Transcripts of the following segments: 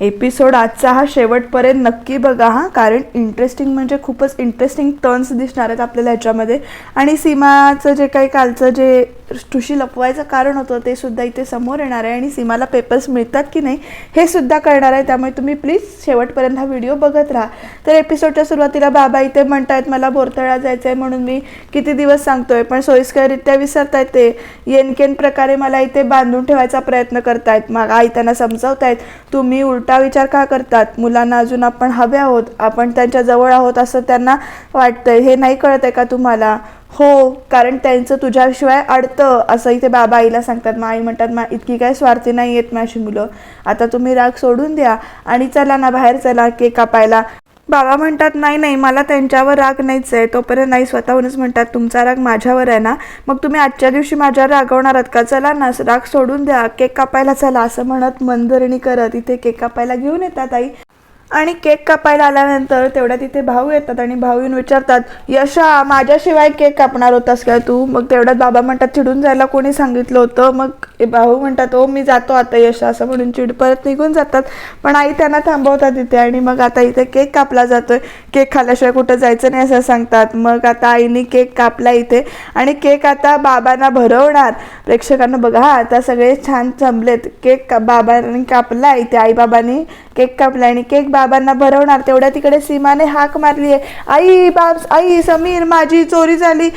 Episode आजचा हा शेवटपर्यंत नक्की बघा हा. कारण इंटरेस्टिंग म्हणजे खूपच इंटरेस्टिंग टर्न्स दिसणार आहेत आपल्याला ह्याच्यामध्ये. आणि सीमाचं जे काही कालचं जे ठुशी लपवायचं कारण होतं ते सुद्धा इथे समोर येणार आहे. आणि सीमाला पेपर्स मिळतात की नाही हे सुद्धा कळणार आहे. त्यामुळे तुम्ही प्लीज शेवटपर्यंत हा व्हिडिओ बघत राहा. तर एपिसोडच्या सुरुवातीला बाबा इथे म्हणतायत मला बोरतळा जायचं आहे म्हणून मी किती दिवस सांगतोय पण सोयीस्कररित्या विसरतायत ते. येनकेन प्रकारे मला इथे बांधून ठेवायचा प्रयत्न करतायत. मग आई त्यांना समजावतायत तुम्ही उलट विचार का करतात? मुलांना अजून आपण हवे आहोत. आपण त्यांच्या जवळ आहोत असं त्यांना वाटतंय. हे नाही कळत आहे का तुम्हाला? हो कारण त्यांचं तुझ्याशिवाय अडतं असं इथे बाबा आईला सांगतात. मग आई म्हणतात मा इतकी काय स्वार्थी नाही आहेत माझी मुलं. आता तुम्ही राग सोडून द्या आणि चला ना बाहेर चला केक कापायला. बाबा म्हणतात नाही नाही मला त्यांच्यावर राग नाहीच आहे. तोपर्यंत नाही स्वतःहूनच म्हणतात तुमचा राग माझ्यावर आहे ना? मग तुम्ही आजच्या दिवशी माझ्यावर रागवणार आहात का? चला ना राग सोडून द्या. केक कापायला चला असं म्हणत मनधरणी करत इथे केक कापायला घेऊन येतात आई. आणि केक कापायला आल्यानंतर तेवढ्या तिथे भाऊ येतात आणि भाऊ येऊन विचारतात यशा माझ्याशिवाय केक कापणार होतास काय तू? मग तेवढ्यात बाबा म्हणतात चिडून जायला कोणी सांगितलं होतं? मग भाऊ म्हणतात ओ मी जातो आता यशा असं म्हणून चिड परत निघून जातात. पण आई त्यांना थांबवतात तिथे आणि मग आता इथे केक कापला जातोय. केक खाल्ल्याशिवाय कुठं जायचं नाही असं सांगतात. मग आता आईने केक कापला इथे आणि केक आता बाबांना भरवणार. प्रेक्षकांना बघा आता सगळे छान जमलेत. केक का बाबांनी कापला इथे आईबाबांनी केक कापला आणि केक बाबांना भरवणार तेवढ्या तिकडे सीमाने हाक मारली आहे. आई बाब आई समीर माझी चोरी झाली.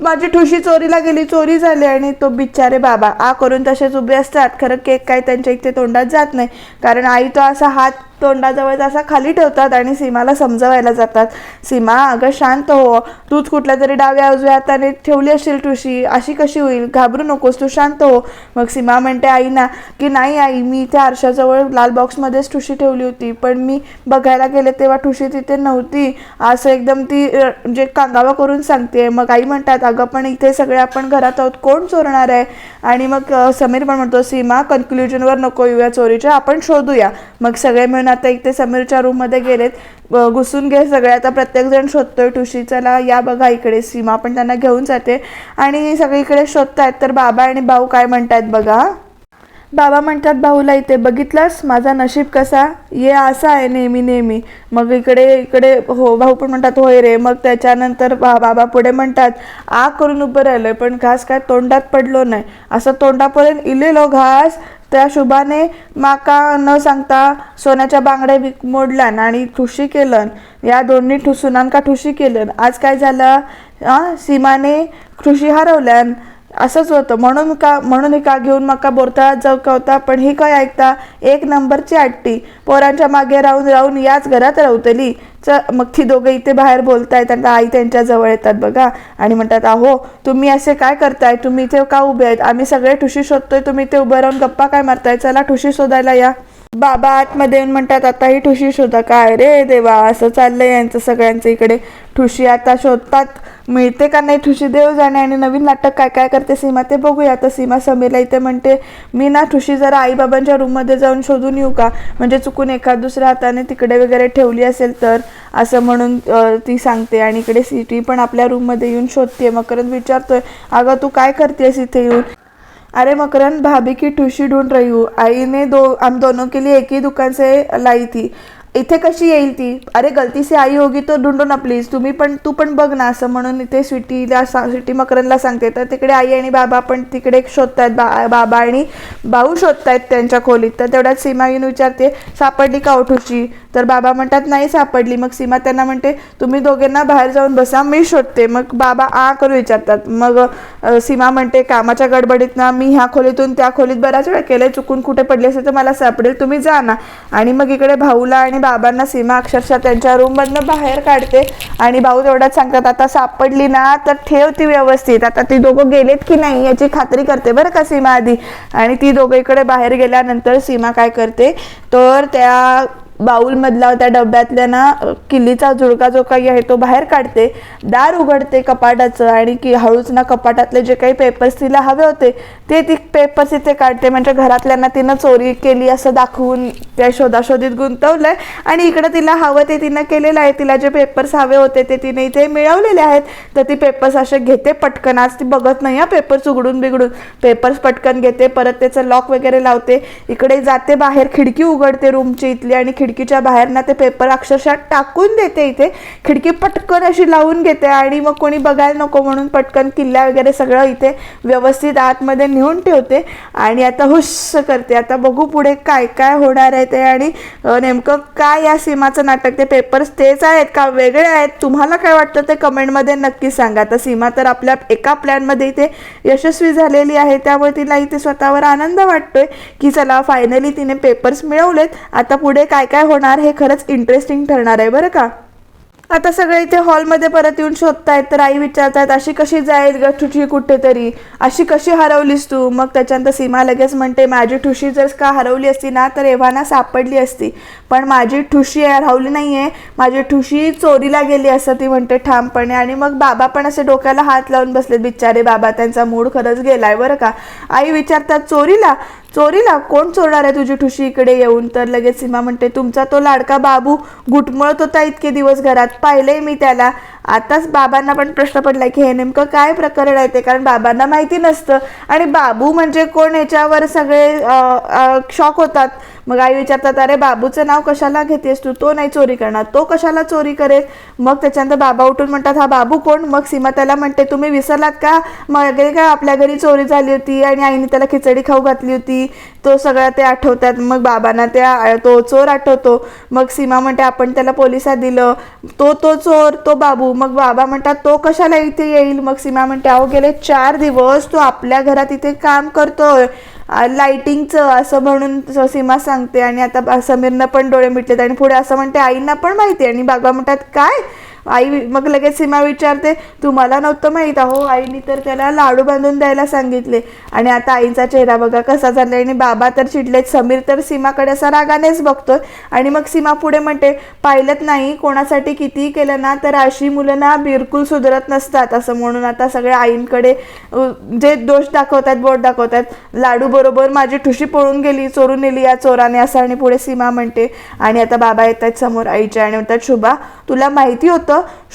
माझी ठुशी चोरीला गेली चोरी झाली. आणि तो बिचारे बाबा आ करून तसेच उभे असतात. खरं केक काय त्यांच्या इथे तोंडात जात नाही. कारण आई तो असा हात तोंडाजवळ असा खाली ठेवतात आणि सीमाला समजवायला जातात. सीमा अगं शांत हो. तूच कुठल्या तरी डाव्या उजव्या हाताने ठेवली असेल ठुशी. अशी कशी होईल? घाबरू नकोस तू शांत हो. मग सीमा म्हणते आईना की नाही आई मी इथे आरशाजवळ लाल बॉक्समध्येच ठुशी ठेवली होती. पण मी बघायला गेले तेव्हा ठुशी तिथे नव्हती. असं एकदम ती जे म्हणजे कांगावा करून सांगते मग आई म्हणतात अगं पण इथे सगळे आपण घरात आहोत. कोण चोरणार आहे? आणि मग समीर पण म्हणतो सीमा कन्क्लुजनवर नको येऊया. चोरीच्या आपण शोधूया. मग सगळे मिळून आता इथे समीरच्या रूममध्ये गेलेत. घुसून घे सगळे. आता प्रत्येकजण शोधतोय ठुशी. चला या बघा इकडे. सीमा पण त्यांना घेऊन जाते. आणि सगळीकडे शोधतायत. तर बाबा आणि भाऊ काय म्हणतायत बघा बाबा म्हणतात भाऊला इथे बघितलास? माझा नशीब कसा? ये असा आहे नेहमी नेहमी. मग इकडे इकडे हो भाऊ पण म्हणतात होय रे. मग त्याच्यानंतर बा बाबा पुढे म्हणतात आ करून उभं राहिलं पण घास काय तोंडात पडलो नाही. असं तोंडापर्यंत इलेलो घास त्या शुभाने माका न सांगता सोन्याच्या बांगड्या विक मोडल्यान आणि ठुशी केलं या दोन्ही ठु सुनांका ठुशी केलं आज काय झालं? सीमाने ठुशी हरवल्यान असंच होतं. म्हणून का म्हणून हे का घेऊन मका बोरतळात जाऊ का होता? पण ही काय ऐकता? एक नंबरची आट्टी. पोरांच्या मागे राहून राहून याच घरात राहतली च मग ती दोघं इथे बाहेर बोलतायत आणि आई त्यांच्या जवळ येतात बघा. आणि म्हणतात अहो तुम्ही असे काय करताय? तुम्ही इथे का उभे आहेत? आम्ही सगळे ठुशी शोधतोय. तुम्ही इथे उभं राहून गप्पा काय मारताय? चला ठुशी शोधायला या. बाबा आतमध्ये येऊन म्हणतात आता ही ठुशी शोधा. काय रे देवा असं चाललंय यांचं सगळ्यांचं इकडे. ठुशी आता शोधतात. मिळते का नाही ठुशी? देव जाणे आणि नवीन नाटक काय काय करते सीमा? ते बघूया. आता सीमा समीरला इथे म्हणते मी ना ठुशी जरा आईबाबांच्या रूममध्ये जाऊन शोधून येऊ का? म्हणजे चुकून एखाद दुसऱ्या हाताने तिकडे वगैरे ठेवली असेल तर? असं म्हणून ती सांगते. आणि इकडे सिटी पण आपल्या रूममध्ये येऊन शोधते मकरंद विचारतोय अगं तू काय करतेस इथे येऊन? अरे मकरंद भाभी की ठुशी ढूंढ रही हूँ। आई ने दो हम दोनों के लिए एक ही दुकान से लाई थी। इथे कशी येईल ती? अरे गलती से आई होगी तो ढूंढो ना प्लीज तुम्ही पण तू पण बघ ना असं म्हणून इथे स्वीटीला सा स्वीटी मकरंदला सांगते. तर तिकडे आई आणि बाबा पण तिकडे शोधतायत बा बाबा आणि भाऊ शोधतायत त्यांच्या खोलीत. तर तेवढ्यात सीमा येऊन विचारते सापडली का उठूची तर बाबा म्हणतात नाही सापडली. मग सीमा त्यांना म्हणते तुम्ही दोघांना बाहेर जाऊन बसा मी शोधते. मग बाबा आ करू विचारतात. मग सीमा म्हणते कामाच्या गडबडीत ना मी ह्या खोलीतून त्या खोलीत बऱ्याच वेळा केले चुकून कुठे पडले असेल तर मला सापडेल तुम्ही जा ना. आणि मग इकडे भाऊला आणि बाबांना सीमा अक्षरशः त्यांच्या रूममधनं बाहेर काढते आणि भाऊ तेवढ्याच सांगतात आता सापडली ना तर ठेव ती व्यवस्थित. आता ती दोघं गेलेत की नाही याची खात्री करते बरं का सीमा आधी. आणि ती दोघं इकडे बाहेर गेल्यानंतर सीमा काय करते तर त्या बाऊलमधला त्या डब्यातल्या ना किल्लीचा जुळका जो काही आहे तो बाहेर काढते. दार उघडते कपाटाचं आणि की हळूच ना कपाटातले जे काही पेपर्स तिला हवे होते ते ती पेपर्स इथे काढते. म्हणजे घरातल्यांना तिनं चोरी केली असं दाखवून त्या शोधाशोधीत गुंतवलंय. आणि इकडं तिला हवं ते तिनं केलेलं आहे. तिला जे पेपर्स हवे होते ते तिने इथे मिळवलेले आहेत. तर ती पेपर्स असे घेते पटकन. आज ती बघत नाही हा पेपर्स उघडून बिघडून. पेपर्स पटकन घेते. परत त्याचं लॉक वगैरे लावते. इकडे जाते बाहेर. खिडकी उघडते रूमची इथली आणि खिडकीच्या बाहेर ना ते पेपर अक्षरशः टाकून देते इथे. खिडकी पटकन अशी लावून घेते आणि मग कोणी बघायला नको म्हणून पटकन किल्ल्या वगैरे सगळं इथे व्यवस्थित आतमध्ये नेऊन ठेवते आणि आता हुस्स करते. आता बघू पुढे काय काय होणार आहे ते आणि नेमकं काय या सीमाचं नाटक? ते पेपर्स तेच आहेत का? वेगळे आहेत? तुम्हाला काय वाटतं ते कमेंटमध्ये नक्की सांगा. आता सीमा तर आपल्या एका प्लॅनमध्ये इथे यशस्वी झालेली आहे. त्यामुळे तिला इथे स्वतःवर आनंद वाटतोय की चला फायनली तिने पेपर्स मिळवलेत. आता पुढे काय काय होणार हे खरंच इंटरेस्टिंग ठरणार आहे बरं का? आता सगळे इथे हॉलमध्ये परत येऊन शोधतायत तर आई विचारतायत अशी कशी जाईल ग ठुशी कुठेतरी? अशी कशी हरवलीस तू? मग त्याच्यानंतर सीमा लगेच म्हणते माझी ठुशी जर का हरवली असती ना तर एव्हाना सापडली असती. पण माझी ठुशी हरवली नाही आहे माझी ठुशी चोरीला गेली असं ती म्हणते ठामपणे. आणि मग बाबा पण असे डोक्याला हात लावून बसलेत बिचारे बाबा त्यांचा मूड खरंच गेलाय बरं का? आई विचारतात चोरीला? चोरीला कोण चोरणार आहे तुझी ठुशी? इकडे येऊन तर लगेच सीमा म्हणते तुमचा तो लाडका बाबू घुटमळत होता इतके दिवस घरात. पाहिलंय मी त्याला. आताच बाबांना पण प्रश्न पडला की हे नेमकं काय प्रकरण आहे ते? कारण बाबांना माहिती नसतं. आणि बाबू म्हणजे कोण याच्यावर सगळे शॉक होतात. मग आई विचारतात अरे बाबूचं नाव कशाला घेतेस तू? तो नाही चोरी करणार. तो कशाला चोरी करेल? मग त्याच्यानंतर बाबा उठून म्हणतात हा बाबू कोण? मग सीमा त्याला म्हणते तुम्ही विसरलात का? मग घरी काय आपल्या घरी चोरी झाली होती आणि आईने त्याला खिचडी खाऊ घातली होती. तो सगळं ते आठवतात. मग बाबांना त्या तो चोर आठवतो. मग सीमा म्हणते आपण त्याला पोलिसात दिलं. तो तो चोर तो बाबू. मग बाबा म्हणतात तो कशाला इथे येईल? मग सीमा म्हणते अहो गेले चार दिवस तो आपल्या घरात इथे काम करतोय. लाइटिंगचं असं म्हणून सीमा सांगते आणि आता समीरनं पण डोळे मिटलेत आणि पुढे असं म्हणते आईंना पण माहिती आणि बाबा म्हणतात काय? आई मग लगेच सीमा विचारते तुम्हाला नव्हतं माहीत अहो आईने तर त्याला लाडू बांधून द्यायला सांगितले. आणि आता आईचा चेहरा बघा कसा झालाय आणि बाबा तर चिडलेत समीर तर सीमाकडे असा रागानेच बघतोय. आणि मग सीमा पुढे म्हणते पाहिलंच नाही कोणासाठी कितीही केलं ना तर अशी मुलं ना बिलकुल सुधरत नसतात. असं म्हणून आता सगळ्या आईंकडे जे दोष दाखवतात बोट दाखवतात लाडू बरोबर माझी ठुशी पळून गेली चोरून नेली या चोराने असं आणि पुढे सीमा म्हणते. आणि आता बाबा येत आहेत समोर आईच्या आणि म्हणतात शुभा तुला माहिती होतं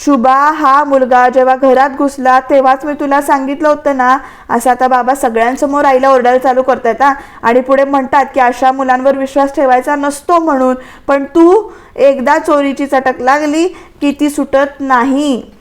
शुभा हा मुलगा जेव्हा घरात घुसला तेव्हाच मी तुला सांगितलं होतं ना? असं आता बाबा सगळ्यांसमोर आईला ओरडायला चालू करतायत हा. आणि पुढे म्हणतात की अशा मुलांवर विश्वास ठेवायचा नसतो म्हणून. पण तू एकदा चोरीची चटक लागली की ती सुटत नाही.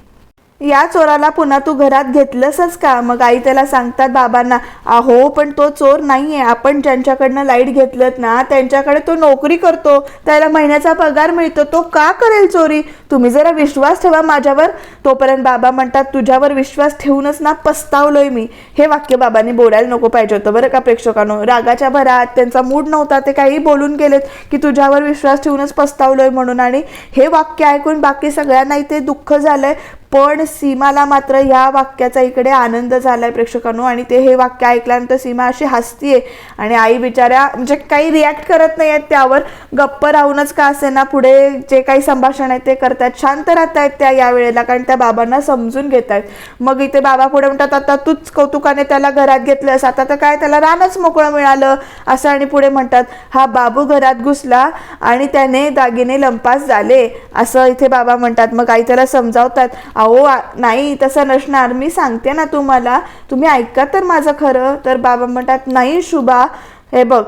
या चोराला पुन्हा तू घरात घेतलंसच का? मग आई त्याला सांगतात बाबांना अहो पण तो चोर नाहीये. आपण ज्यांच्याकडनं लाइट घेतलं ना त्यांच्याकडे तो नोकरी करतो. त्याला महिन्याचा पगार मिळतो. तो का करेल चोरी? तुम्ही जरा विश्वास ठेवा माझ्यावर. तोपर्यंत बाबा म्हणतात तुझ्यावर विश्वास ठेवूनच ना पस्तावलोय मी. हे वाक्य बाबांनी बोलायला नको पाहिजे होतं बरं का प्रेक्षकांनो. रागाच्या भरात त्यांचा मूड नव्हता ते काही बोलून गेलेत की तुझ्यावर विश्वास ठेवूनच पस्तावलोय म्हणून. आणि हे वाक्य ऐकून बाकी सगळ्यांना इथे दुःख झालंय. पण सीमाला मात्र या वाक्याचा इकडे आनंद झालाय प्रेक्षकांनो. आणि ते हे वाक्य ऐकल्यानंतर सीमा अशी हसतीये. आणि आई बिचाऱ्या म्हणजे काही रिॲक्ट करत नाही आहेत त्यावर. गप्प राहूनच का असे ना पुढे जे काही संभाषण आहे ते करतायत शांत राहत आहेत त्या या वेळेला कारण त्या बाबांना समजून घेत आहेत मग इथे बाबा पुढे म्हणतात आता तूच कौतुकाने त्याला घरात घेतलंस आता तर काय त्याला रानच मोकळं मिळालं? असं आणि पुढे म्हणतात हा बाबू घरात घुसला आणि त्याने दागिने लंपास झाले. असं इथे बाबा म्हणतात. मग आई त्याला समजावतात अहो नाही तसं नसणार. मी सांगते ना तुम्हाला. तुम्ही ऐका तर माझं खरं. तर बाबा म्हणतात नाही शुभा. हे बघ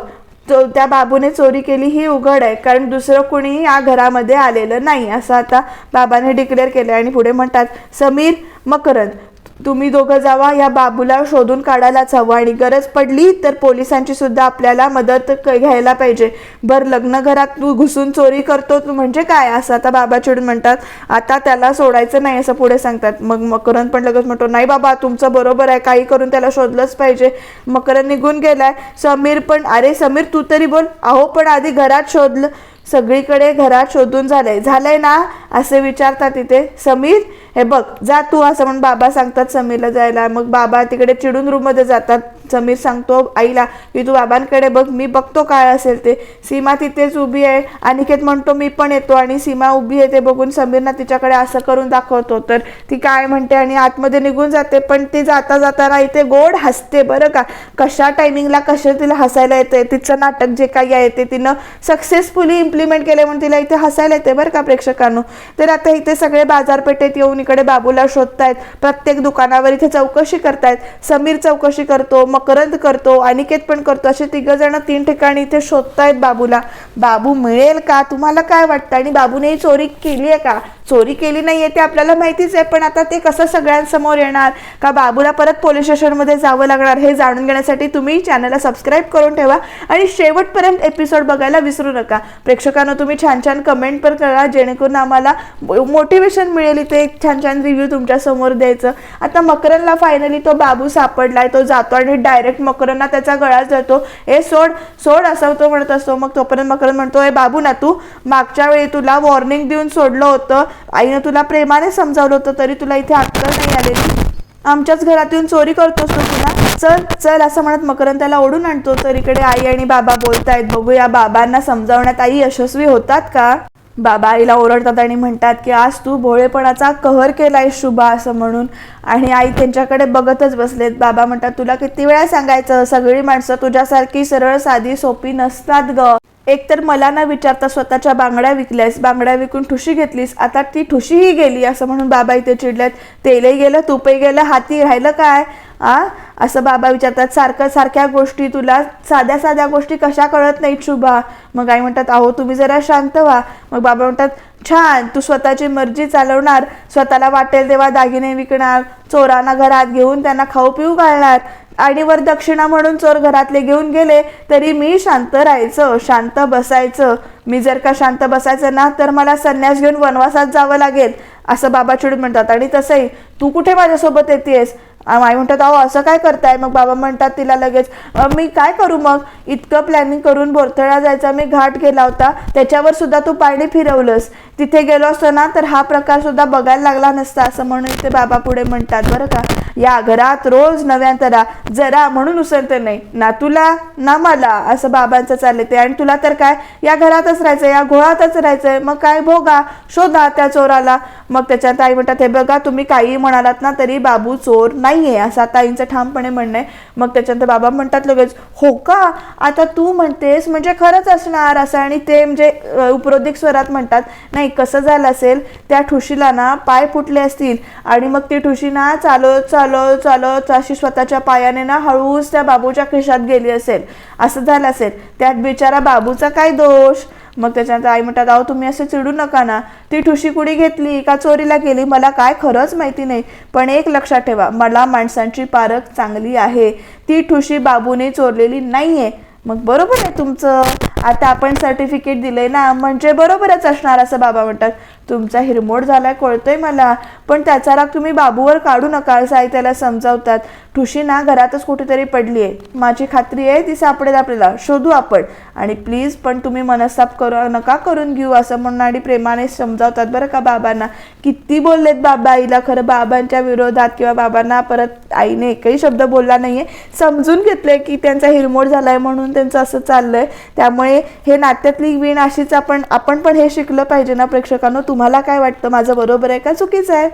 तो त्या बाबूने चोरी केली ही उघड आहे. कारण दुसरं कुणी या घरामध्ये आलेलं नाही. असं आता बाबाने डिक्लेअर केलं आणि पुढे म्हणतात समीर मकरंद. तुम्ही दोघं जावा या बाबूला शोधून काढायलाच हवं आणि गरज पडली तर पोलिसांची सुद्धा आपल्याला मदत घ्यायला पाहिजे. बरं लग्न घरात तू घुसून चोरी करतो म्हणजे काय? असं आता बाबा चिडून म्हणतात. आता त्याला सोडायचं नाही असं पुढे सांगतात. मग मकरंद पण लगेच म्हणतो नाही बाबा तुमचं बरोबर आहे. काही करून त्याला शोधलंच पाहिजे. मकरंद निघून गेलाय. समीर पण अरे समीर तू तरी बोल. अहो पण आधी घरात शोधलं सगळीकडे घरात शोधून झालंय झालंय ना? असे विचारतात तिथे. समीर हे बघ जा तू असं म्हणून बाबा सांगतात समीरला जायला. मग बाबा तिकडे चिडून रूममध्ये जातात. समीर सांगतो आईला की तू बाबांकडे बघ मी बघतो काय असेल ते. सीमा तिथेच उभी आहे. अनिकेत म्हणतो मी पण येतो. आणि सीमा उभी आहे ते बघून समीरना तिच्याकडे असं करून दाखवतो. तर ती काय म्हणते आणि आतमध्ये निघून जाते पण ती जाता जाताना इथे गोड हसते बरं का. कशा टायमिंगला कशा तिला हसायला येते तिचं नाटक जे काही आहे ते तिनं सक्सेसफुली इम्प्लिमेंट केले म्हणून तिला इथे हसायला येते बरं का प्रेक्षकांनो. तर आता इथे सगळे बाजारपेठेत येऊन इकडे बाबूला शोधतायत. प्रत्येक दुकानावर इथे चौकशी करतायत. समीर चौकशी करतो मकरंद करतो अनिकेत पण करतो. असे तिघं जण तीन ठिकाणी इथे शोधतायत बाबूला. बाबू मिळेल का? तुम्हाला काय वाटतं? आणि बाबूने ही चोरी केली आहे का? चोरी केली नाहीये ते आपल्याला माहितीच आहे पण आता ते कसं सगळ्यांसमोर येणार? का बाबूला परत पोलीस स्टेशनमध्ये जावं लागणार हे जाणून घेण्यासाठी तुम्ही चॅनलला सबस्क्राईब करून ठेवा. आणि शेवटपर्यंत एपिसोड बघायला विसरू नका. प्रेक्षकांना तुम्ही छान छान कमेंट पण करा जेणेकरून आम्हाला मोटिवेशन मिळेल इथे एक छान छान रिव्ह्यू तुमच्यासमोर द्यायचं. आता मकरनला फायनली तो बाबू सापडलाय तो जातो आणि डायरेक्ट मकरंना त्याचा गळा जातो ए सोड सोड असं तो म्हणत असतो. मग तोपर्यंत मकरंद म्हणतो ए बाबू ना तू मागच्या वेळी तुला वॉर्निंग देऊन सोडलं होतं. आईनं तुला प्रेमाने समजावलं होतं तरी तुला इथे अक्कल नाही आलेली. आमच्याच घरात येऊन चोरी करतोस तू तुला. चल चल असं म्हणत मकरन त्याला ओढून आणतो. तर इकडे आई आणि बाबा बोलतायत बघू या बाबांना समजावण्यात आई यशस्वी होतात का? बाबा आईला ओरडतात आणि म्हणतात की आज तू भोळेपणाचा कहर केलाय शुभा असं म्हणून. आणि आई त्यांच्याकडे बघतच बसलेत. बाबा म्हणतात तुला किती वेळा सांगायचं सगळी माणसं तुझ्यासारखी सरळ साधी सोपी नसतात ग. एक तर मला ना विचारता स्वतःच्या बांगड्या विकल्यास बांगड्या विकून ठुशी घेतलीस आता ती ठुशीही गेली असं म्हणून बाबा इथे चिडल्यात. तेलही गेलं तुपही गेलं हाती राहिलं काय? आ? असं बाबा विचारतात. सारखं सारख्या गोष्टी तुला साध्या साध्या गोष्टी कशा कळत नाहीत शुभा? मग आई म्हणतात अहो तुम्ही जरा शांत व्हा. मग बाबा म्हणतात छान तू स्वतःची मर्जी चालवणार. स्वतःला वाटेल तेव्हा दागिने विकणार चोरांना घरात घेऊन त्यांना खाऊ पिऊ घालणार. आणि वर दक्षिणा म्हणून चोर घरातले घेऊन गेले तरी मी शांत राहायचं शांत बसायचं. मी जर का शांत बसायचं ना तर मला संन्यास घेऊन वनवासात जावं लागेल असं बाबा चिडून म्हणतात. आणि तसंही तू कुठे माझ्यासोबत येतेस? आई म्हणतात अहो असं काय करताय? मग बाबा म्हणतात तिला लगेच मी काय करू मग? इतकं प्लॅनिंग करून बोरथळा जायचा मी घाट गेला होता त्याच्यावर सुद्धा तू पाणी फिरवलंस. तिथे गेलो असतो ना तर हा प्रकार सुद्धा बघायला लागला नसता असं म्हणून ते बाबा पुढे म्हणतात बरं का या घरात रोज नव्यांतरा जरा म्हणून उसरते नाही ना तुला ना मला असं बाबांचं चालले ते. आणि तुला तर काय या घरातच राहायचं या घोळातच राहायचंय मग काय भोगा शोधा त्या चोराला. मग त्याच्यात आई म्हणतात हे बघा तुम्ही काही म्हणालात ना तरी बाबू चोर नाहीये असं आता आईंचं ठामपणे म्हणणं आहे. मग त्याच्यानंतर बाबा म्हणतात लगेच हो का आता तू म्हणतेस म्हणजे खरंच असणार असं. आणि ते म्हणजे उपरोधिक स्वरात म्हणतात नाही कसं झालं असेल त्या ठुशीला ना पाय फुटले असतील. आणि मग ती ठुशी ना चालत चालत चालत अशी स्वतःच्या पायाने ना हळूच त्या बाबूच्या खिशात गेली असेल. असं झालं असेल. त्यात बिचारा बाबूचा काय दोष? मग त्याच्यानंतर आई म्हणतात अहो तुम्ही असं चिडू नका ना. ती ठुशी कुडी घेतली? का चोरीला गेली? मला काय खरंच माहिती नाही. पण एक लक्षात ठेवा मला माणसांची पारख चांगली आहे. ती ठुशी बाबूने चोरलेली नाहीये. मग बरोबर आहे तुमचं. आता आपण सर्टिफिकेट दिलंय ना म्हणजे बरोबरच असणार असं बाबा म्हणतात. तुमचा हिरमोड झालाय कळतोय मला. पण त्याचा राग तुम्ही बाबूवर काढू नका साई त्याला समजावतात. ठुशी ना घरातच कुठेतरी पडली आहे माझी खात्री आहे ती सापडेल आपल्याला. शोधू आपण. आणि प्लीज पण तुम्ही मनस्ताप करू नका करून घेऊ असं म्हणून आणि प्रेमाने समजावतात बरं का बाबांना. किती बोललेत बाबा आईला खरं बाबांच्या विरोधात किंवा बाबांना परत आईने एकही शब्द बोलला नाही आहे समजून घेतलंय की त्यांचा हिरमोड झालाय म्हणून त्यांचं असं चाललंय. त्यामुळे हे नात्यातली वीण अशीच आपण आपण पण हे शिकलं पाहिजे ना प्रेक्षकांनो. तुम्हाला काय वाटतं? माझं बरोबर आहे का? चुकीचं आहे.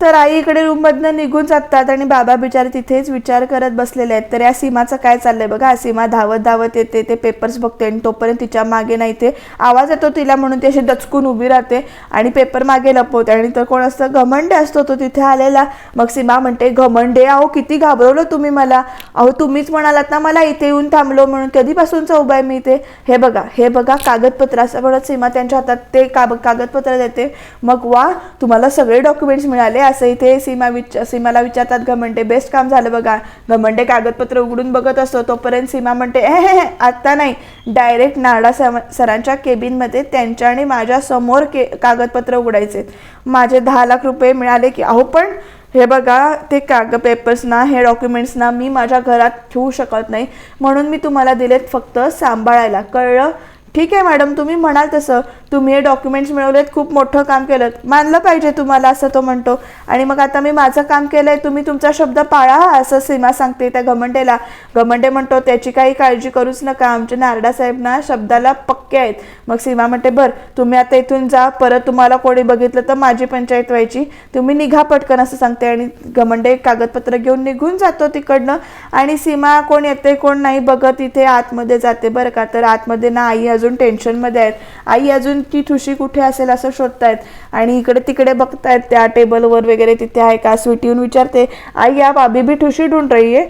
तर आई इकडे रूममधनं निघून जातात आणि बाबा बिचारे तिथेच विचार करत बसलेले आहेत. तर या सीमाचं काय चाललंय बघा? सीमा धावत धावत येते ते पेपर्स बघते आणि तोपर्यंत तिच्यामागे नाही ते आवाज येतो तिला म्हणून ती अशी दचकून उभी राहते आणि पेपर मागे लपवते. आणि तर कोण असतं? घमंडे असतो तो तिथे आलेला. मग सीमा म्हणते घमंडे अहो किती घाबरवलं तुम्ही मला. अहो तुम्हीच म्हणालात ना मला इथे येऊन थांबलो म्हणून. कधीपासूनचा उभा आहे मी इथे? हे बघा हे बघा कागदपत्र असं म्हणत सीमा त्यांच्या हातात ते काग कागदपत्र देते. मग वा तुम्हाला सगळे डॉक्युमेंट्स मिळाले. असं इथे सीमा विच सीमाला विचारतात घमंडे बेस्ट काम झालं बघा. घमंडे कागदपत्र उघडून बघत असतो तोपर्यंत सीमा म्हणते "ए, आत्ता नाही. डायरेक्ट नाडा सरांच्या केबिनमध्ये त्यांच्या आणि माझ्यासमोर के कागदपत्र उघडायचे. माझे दहा लाख रुपये मिळाले की अहो पण हे बघा ते कागद पेपर्स ना हे डॉक्युमेंट्स ना मी माझ्या घरात ठेवू शकत नाही. म्हणून मी तुम्हाला दिलेत फक्त सांभाळायला. कळलं? ठीक आहे मॅडम तुम्ही म्हणाल तसं. तुम्ही हे डॉक्युमेंट्स मिळवलेत खूप मोठं काम केलं. मानलं पाहिजे तुम्हाला असं तो म्हणतो. आणि मग आता मी माझं काम केलं आहे तुम्ही तुमचा शब्द पाळा असं सीमा सांगते त्या घमंडेला. घमंडे म्हणतो त्याची काही काळजी करूच नका आमचे नारडा साहेब ना शब्दाला पक्के आहेत. मग सीमा म्हणते बर तुम्ही आता इथून जा परत तुम्हाला कोणी बघितलं तर माझी पंचायत व्हायची. तुम्ही निघा पटकन असं सांगते. आणि घमंडे कागदपत्र घेऊन निघून जातो तिकडनं. आणि सीमा कोण येते कोण नाही बघत इथे आतमध्ये जाते बरं का? तर आतमध्ये ना आई अजून टेन्शनमध्ये आहेत. आई अजून ती ठुशी कुठे असेल असं शोधतायत. आणि इकडे तिकडे बघतायत त्या टेबलवर वगैरे तिथे आहे का स्वीट येऊन विचारते. आई आप अभी भी ठुशी ढूंढ रही है?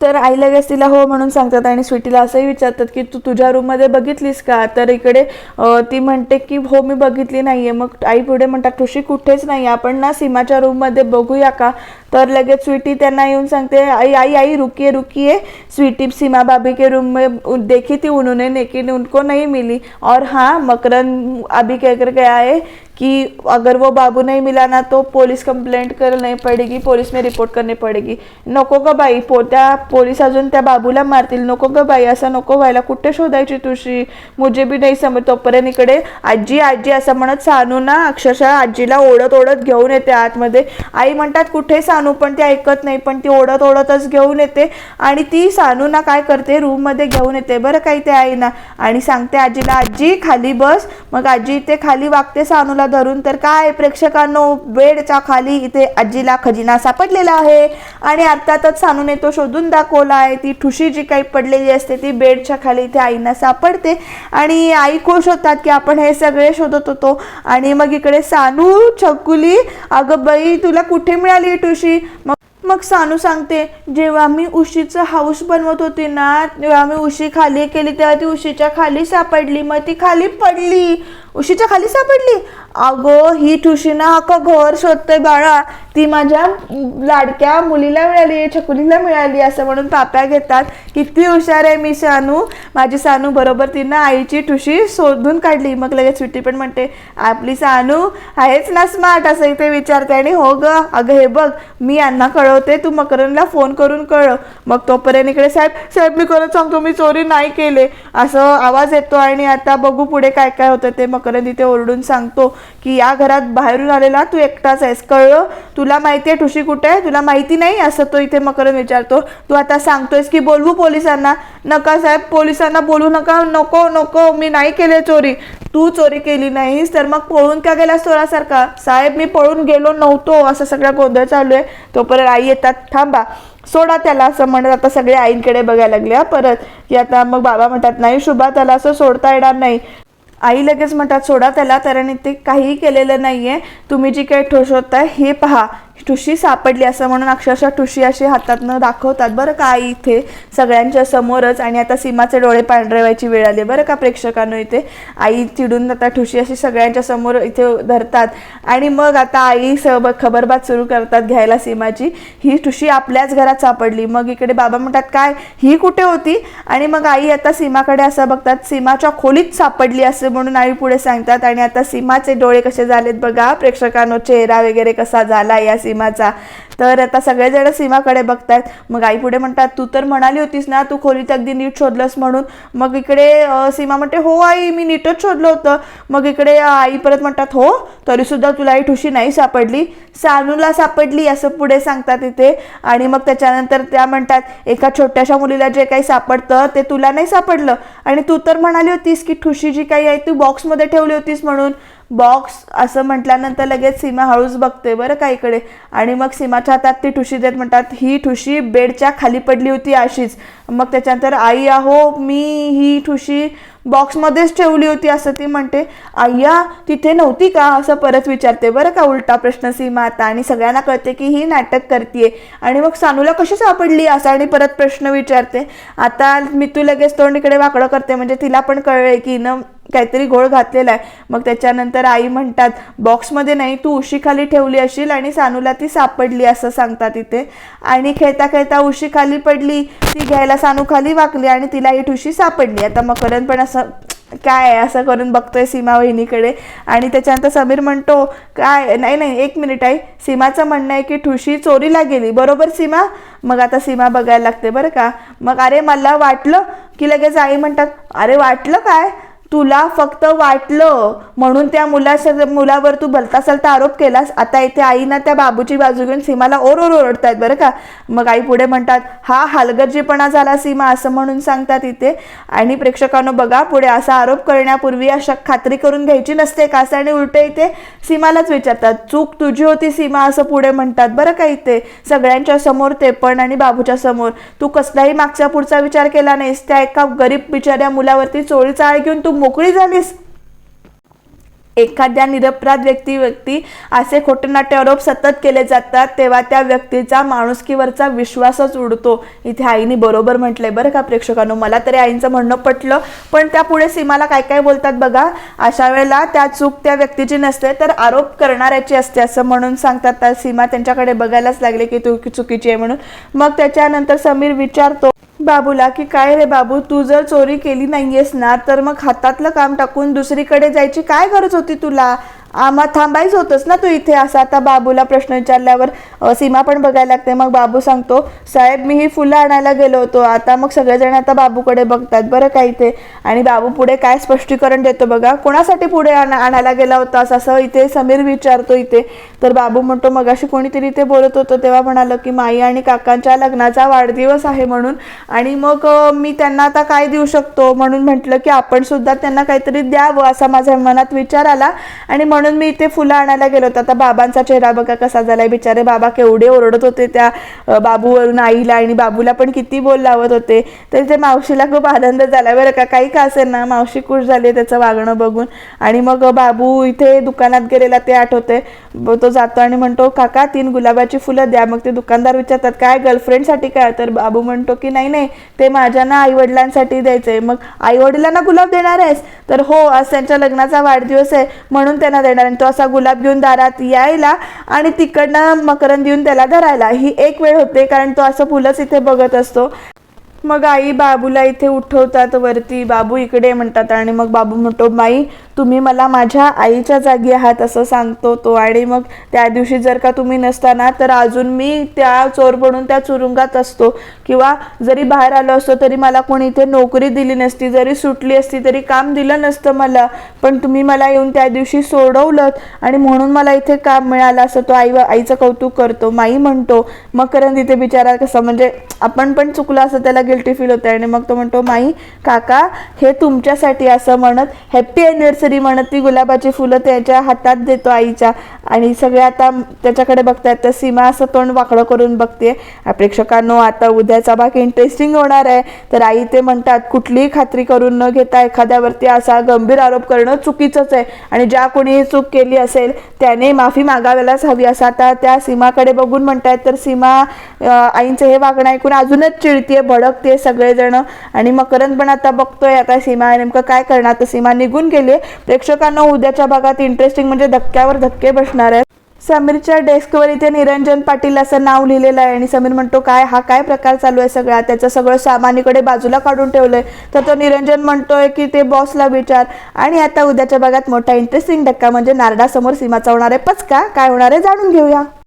तर आई लगेच तिला हो म्हणून सांगतात आणि स्वीटीला असंही विचारतात की तू तुझ्या रूममध्ये बघितलीस का? तर इकडे ती म्हणते की हो मी बघितली नाहीये. मग आई पुढे म्हणतात ठुशी कुठेच नाही आपण ना सीमाच्या रूममध्ये बघूया का? तर लगेच स्वीटी त्यांना येऊन सांगते आई आई आई रुकिए रुकिए स्वीटी सीमा भाभी के रूम में देखी थी उन्होंने लेकिन उनको नहीं मिली। और हाँ मकरन अभी कहकर गया है कि अगर वो बाबू नहीं मिला ना तो पोलीस कंप्लेंट करनी पडेगी पोलीस में रिपोर्ट करनी पडेगी। नको ग बाई पो त्या पोलीस अजून त्या बाबूला मारतील. नको ग बाई असं नको व्हायला. कुठे शोधायची तुझी? मुझे बी नाही समज तोपर्यंत इकडे. आजी आजी असं म्हणत सानू ना अक्षरशः आजीला ओढत ओढत घेऊन येते आतमध्ये. आई म्हणतात कुठे सानू पण ती ऐकत नाही पण ती ओढत ओढतच घेऊन येते आणि ती सानू ना काय करते? रूममध्ये घेऊन येते. बरं काही ते आईना. आणि सांगते आजीला आजी खाली बस. मग आजी इथे खाली वागते सानूला धरून. तर काय प्रेक्षकांनो बेडच्या खाली इथे आजीला खजिना सापडलेला आहे. आणि अर्थातच सानूने तो शोधून दाखवला आहे. ती ठुशी जी काही पडलेली असते ती बेडच्या खाली इथे आईना सापडते. आणि आई खुश होतात की आपण हे सगळे शोधत होतो. आणि मग इकडे सानू छकुली अगं बाई तुला कुठे मिळाली ठुशी? होती मग मग सानू सांगते जेव्हा मी उशीचं हाऊस बनवत होती ना तेव्हा मी उशी खाली केली तेव्हा ती उशीच्या खाली सापडली मग ती खाली पडली. उशीच्या खाली सापडली? अगं ही ठुशी ना अख्खं घर शोधते बाळा. ती माझ्या लाडक्या मुलीला मिळाली छकुलीला मिळाली असं म्हणून पाप्या घेतात. किती हुशार आहे मी सानू. माझी सानू बरोबर तिनं आईची ठुशी शोधून काढली. मग लगेच सुट्टी पण म्हणते आपली सानू आहेच ना स्मार्ट असं इथे विचारते आणि हो ग. अगं हे बघ मी यांना कळवते. तू मकरनला फोन करून कळव मग तोपर्यंत इकडे साहेब साहेब मी करत सांगतो मी चोरी नाही केले. असं आवाज येतो आणि आता बघू पुढे काय काय होतं ते मकरंद तिथे ओरडून सांगतो. की या घरात बाहेरून आलेला तू एकटाच आहेस कळलं? तुला माहिती आहे ठुशी कुठे आहे? तुला माहिती नाही? असं तो इथे मकरन विचारतो. तू आता सांगतोयस की बोलवू पोलिसांना? नका साहेब पोलिसांना बोलू नका. नको नको. मी नाही केले चोरी. तू चोरी केली नाहीस तर मग पळून का गेलास चोरासारखा? साहेब मी पळून गेलो नव्हतो. असं सगळा गोंधळ चालू आहे. तोपर्यंत आई येतात. थांबा. सोडा त्याला असं म्हणत आता सगळे आईंकडे बघायला लागल्या परत. की आता मग बाबा म्हणतात नाही शुभा त्याला असं सोडता येणार नाही. आई लगेच म्हणतात सोडा त्याला त्याने ते काहीही केलेलं नाही आहे तुम्ही जी काही ठोस आहे हे पहा. ठुशी सापडली असं म्हणून अक्षरशः ठुशी अशी हातातनं दाखवतात. बरं का आई इथे सगळ्यांच्या समोरच आणि आता सीमाचे डोळे पांढरे व्हायची वेळ आली बरं का प्रेक्षकांनो इथे? आई चिडून आता ठुशी अशी सगळ्यांच्या समोर इथे धरतात. आणि मग आता आई सब खबरबात सुरू करतात घ्यायला सीमाची. ही ठुशी आपल्याच घरात सापडली. मग इकडे बाबा म्हणतात काय? ही कुठे होती? आणि मग आई आता सीमाकडे असं बघतात सीमाच्या खोलीत सापडली असं म्हणून आई पुढे सांगतात. आणि आता सीमाचे डोळे कसे झालेत बघा. प्रेक्षकांनो चेहरा वगैरे कसा झाला या सीमाचा. तर आता सगळेजण सीमाकडे बघतायत. मग आई पुढे म्हणतात तू तर म्हणाली होतीस ना तू खोलीत अगदी नीट शोधलंस म्हणून. मग इकडे सीमा म्हणते हो आई मी नीटच शोधलं होतं. मग इकडे आई परत म्हणतात हो तरी सुद्धा तुला ही ठुशी नाही सापडली. सानूला सापडली असं पुढे सांगतात इथे. आणि मग त्याच्यानंतर त्या म्हणतात एका छोट्याशा मुलीला जे काही सापडतं ते तुला नाही सापडलं. आणि तू तर म्हणाली होतीस की ठुशी जी काही आहे तू बॉक्समध्ये ठेवली होतीस म्हणून. बॉक्स असं म्हटल्यानंतर लगेच सीमा हळूच बघते बरं का इकडे. आणि मग सीमाच्या हातात ती ठुशी देत म्हणतात ही ठुशी बेडच्या खाली पडली होती अशीच. मग त्याच्यानंतर आई आहो मी ही ठुशी बॉक्समध्येच ठेवली होती असं ती म्हणते. आय्या तिथे नव्हती का? असं परत विचारते. बरं का उलटा प्रश्न सीमा आता. आणि सगळ्यांना कळते की ही नाटक करते आणि मग सानूला कशी सापडली असं आणि परत प्रश्न विचारते. आता मी तू लगेच तोंड इकडे वाकडं करते म्हणजे तिला पण कळले की न काहीतरी घोळ घातलेला आहे. मग त्याच्यानंतर आई म्हणतात बॉक्समध्ये नाही तू उशी खाली ठेवली असेल आणि सानूला ती सापडली असं सांगतात इथे. आणि खेळता खेळता उशी खाली पडली ती घ्यायला सानू खाली वाकली आणि तिला ही ठुशी सापडली. आता मकरन पण असं काय आहे असं करून बघतोय सीमा वहिनीकडे? आणि त्याच्यानंतर समीर म्हणतो काय नाही नाही एक मिनिट आहे सीमाचं म्हणणं आहे की ठुशी चोरीला गेली. बरोबर सीमा? मग आता सीमा बघायला लागते बरं का. मग अरे मला वाटलं की लगेच आई म्हणतात अरे वाटलं काय? तुला फक्त वाटलं म्हणून त्या मुला मुलावर तू भलता सलता आरोप केलास. आता इथे आईना त्या बाबूची बाजू घेऊन सीमाला ओर ओर ओरडतायत बरं का? मग आई पुढे म्हणतात हा हलगर्जीपणा झाला सीमा असं म्हणून सांगतात इथे. आणि प्रेक्षकांनो बघा पुढे असा आरोप करण्यापूर्वी अशा खात्री करून घ्यायची नसते. का असं आणि उलटे इथे सीमालाच विचारतात. चूक तुझी होती सीमा असं पुढे म्हणतात. बरं का इथे? सगळ्यांच्या समोर ते पण आणि बाबूच्या समोर. तू कसलाही मागचा पुढचा विचार केला नाहीस. त्या एका गरीब बिचाऱ्या मुलावरती चोळी चाळ घेऊन तू मोकळी झालीस? एखाद्या निरपराध व्यक्ती व्यक्ती असे खोटे नाट्य आरोप सतत केले जातात तेव्हा त्या व्यक्तीचा माणुसकीवरचा विश्वासच उडतो. इथे आईने बरोबर म्हटलंय बरं का प्रेक्षकांनो मला तरी आईंचं म्हणणं पटलं पण त्या पुढे सीमाला काय काय बोलतात बघा. अशा वेळेला त्या चूक त्या व्यक्तीची नसते तर आरोप करणाऱ्याची असते असं म्हणून सांगतात. सीमा त्यांच्याकडे बघायलाच लागले की तू चुकीची आहे म्हणून. मग त्याच्यानंतर समीर विचारतो बाबूला की काय रे बाबू तू जर चोरी केली नाहीयेस ना तर मग हातातलं काम टाकून दुसरीकडे जायची काय गरज होती तुला? आम्हा थांबायच होतंच ना तू इथे? असा आता बाबूला प्रश्न विचारल्यावर सीमा पण बघायला लागते. मग बाबू सांगतो साहेब मी ही फुलं आणायला गेलो होतो. आता मग सगळेजण आता बाबूकडे बघतात बरं का इथे. आणि बाबू पुढे काय स्पष्टीकरण देतो बघा. कोणासाठी पुढे आणायला गेला होता? असं इथे समीर विचारतो इथे. तर बाबू म्हणतो मगाशी कोणीतरी इथे बोलत होतं तेव्हा म्हणालं की माई आणि काकांच्या लग्नाचा वाढदिवस आहे म्हणून. आणि मग मी त्यांना आता काय देऊ शकतो? म्हणून म्हटलं की आपण सुद्धा त्यांना काहीतरी द्यावं असा माझ्या मनात विचार आला. आणि म्हणून मी इथे फुलं आणायला गेलो होतो. आता बाबांचा चेहरा बघा कसा झालाय. बिचारे बाबा केवढे ओरडत होते त्या बाबूवरून आईला आणि बाबूला पण किती बोल लावत होते. तर ते मावशीला खूप आनंद झाला. बरं का काही का असेल ना मावशी खुश झाली त्याचं वागणं बघून. आणि मग बाबू इथे दुकानात गेलेला ते आठवते तो जातो आणि म्हणतो काका तीन गुलाबाची फुलं द्या. मग ते दुकानदार विचारतात काय गर्लफ्रेंडसाठी काय? तर बाबू म्हणतो की नाही नाही ते माझ्या ना आई वडिलांसाठी द्यायचंय. मग आई वडिलांना गुलाब देणार आहेस? तर हो आज त्यांच्या लग्नाचा वाढदिवस आहे. म्हणून त्यांना करणार आणि तो असा गुलाब घेऊन दारात यायला आणि तिकडनं मकरंद देऊन त्याला धरायला. ही एक वेळ होते कारण तो असं फुलंच इथे बघत असतो. मग आई बाबूला इथे उठवतात वरती बाबू इकडे म्हणतात आणि मग बाबू म्हणतो माई तुम्ही मला माझ्या आईच्या जागी आहात असं सांगतो तो. आणि मग त्या दिवशी जर का तुम्ही नसताना तर अजून मी त्या चोर बनून त्या चुरुंगात असतो. किंवा जरी बाहेर आलो असतो तरी मला कोणी इथे नोकरी दिली नसती जरी सुटली असती तरी काम दिलं नसतं मला. पण तुम्ही मला येऊन त्या दिवशी सोडवलं आणि म्हणून मला इथे काम मिळालं असं तो आई आईचं कौतुक करतो. माई म्हणतो मकरंद इथे बिचारा कसं म्हणजे आपण पण चुकलं असं त्याला गिल्टी फील होते. आणि मग तो म्हणतो माई काका हे तुमच्यासाठी असं म्हणत हॅप्पी अॅनिव्हर्सरी म्हणत ती गुलाबाची फुलं त्याच्या हातात देतो आईच्या. आणि सगळे आता त्याच्याकडे बघतायत. तर सीमा असं तोंड वाकडं करून बघते. प्रेक्षकांनो आता उद्याचा भाग इंटरेस्टिंग होणार आहे. तर आई ते म्हणतात कुठलीही खात्री करून न घेता एखाद्यावरती असा गंभीर आरोप करणं चुकीचंच आहे. आणि ज्या कोणी ही चूक केली असेल त्याने माफी मागाव्यालाच हवी. असं आता त्या सीमाकडे बघून म्हणतायत. तर सीमा आईंचं हे वागणं ऐकून अजूनच चिडतीये भडकते सगळेजण. आणि मकरंद पण आता बघतोय आता सीमा नेमकं काय करणार? तर सीमा निघून गेली प्रेक्षकांना उद्याच्या भागात इंटरेस्टिंग म्हणजे धक्क्यावर धक्के बसणार आहेत. समीरच्या डेस्कवर इथे निरंजन पाटील असं नाव लिहिलेलं आहे. आणि समीर म्हणतो काय हा काय प्रकार चालू आहे सगळा? त्याचं सगळं सामानिकडे बाजूला काढून ठेवलंय. तर तो निरंजन म्हणतोय की ते बॉसला विचार. आणि आता उद्याच्या भागात मोठा इंटरेस्टिंग धक्का म्हणजे नारडासमोर सीमाचा होणार आहे. पचका काय होणार आहे जाणून घेऊया.